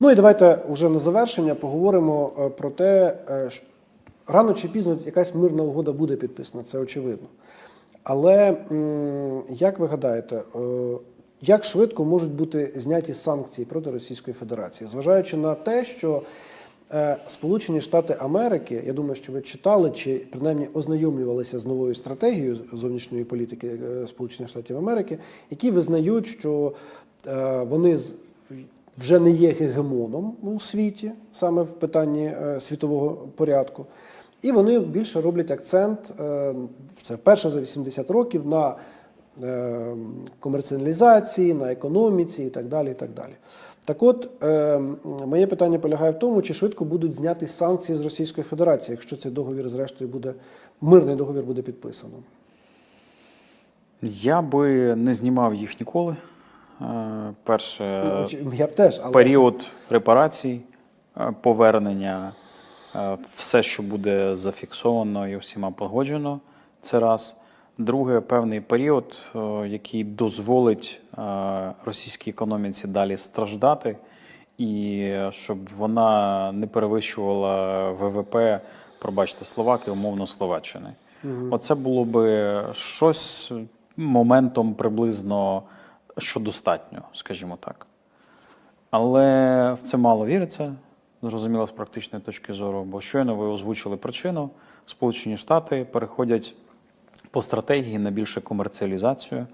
Ну і давайте вже на завершення поговоримо е, про те, е, що рано чи пізно якась мирна угода буде підписана, це очевидно. Але як ви гадаєте, е, як швидко можуть бути зняті санкції проти Російської Федерації, зважаючи на те, що Сполучені Штати Америки, я думаю, що ви читали чи принаймні ознайомлювалися з новою стратегією зовнішньої політики Сполучених Штатів Америки, які визнають, що вони вже не є гегемоном у світі, саме в питанні е, світового порядку. І вони більше роблять акцент, е, це вперше за 80 років, на е, комерціалізації, на економіці і так далі. І так, далі. так от, моє питання полягає в тому, чи швидко будуть зняті санкції з Російської Федерації, якщо цей договір, зрештою, буде мирний договір буде підписано. Я би не знімав їх ніколи. Е, Перше, Ну, Я б теж, але період репарацій, е, повернення, е, все, що буде зафіксовано і всіма погоджено, це раз. Друге, певний період, який дозволить російській економіці далі страждати, і щоб вона не перевищувала ВВП, пробачте, Словаки, умовно Словаччини. Оце було би щось моментом приблизно, що достатньо, скажімо так. Але в це мало віриться, зрозуміло, з практичної точки зору, бо щойно ви озвучили причину. Сполучені Штати переходять по стратегії на більше комерціалізацію,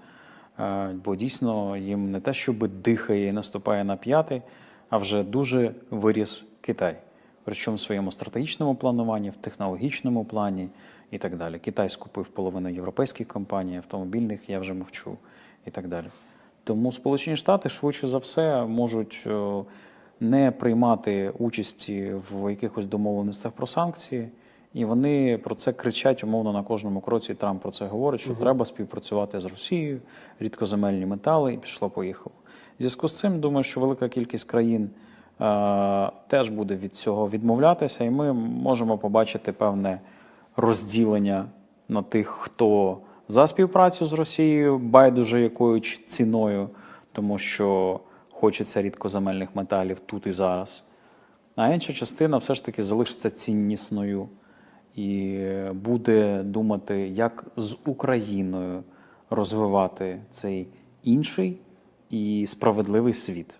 е, бо дійсно їм не те, щоб дихає і наступає на п'яти, а вже дуже виріс Китай. Причому в своєму стратегічному плануванні, в технологічному плані і так далі. Китай скупив половину європейських компаній, автомобільних, я вже мовчу, і так далі. Тому Сполучені Штати швидше за все можуть е, не приймати участі в якихось домовленостях про санкції, і вони про це кричать умовно на кожному кроці. Трамп про це говорить, що треба співпрацювати з Росією, рідкоземельні метали, і пішло поїхало. В зв'язку з цим думаю, що велика кількість країн е, теж буде від цього відмовлятися, і ми можемо побачити певне розділення на тих, хто за співпрацю з Росією, байдуже якою ціною, тому що хочеться рідкоземельних металів тут і зараз. А інша частина все ж таки залишиться ціннісною і буде думати, як з Україною розвивати цей інший і справедливий світ.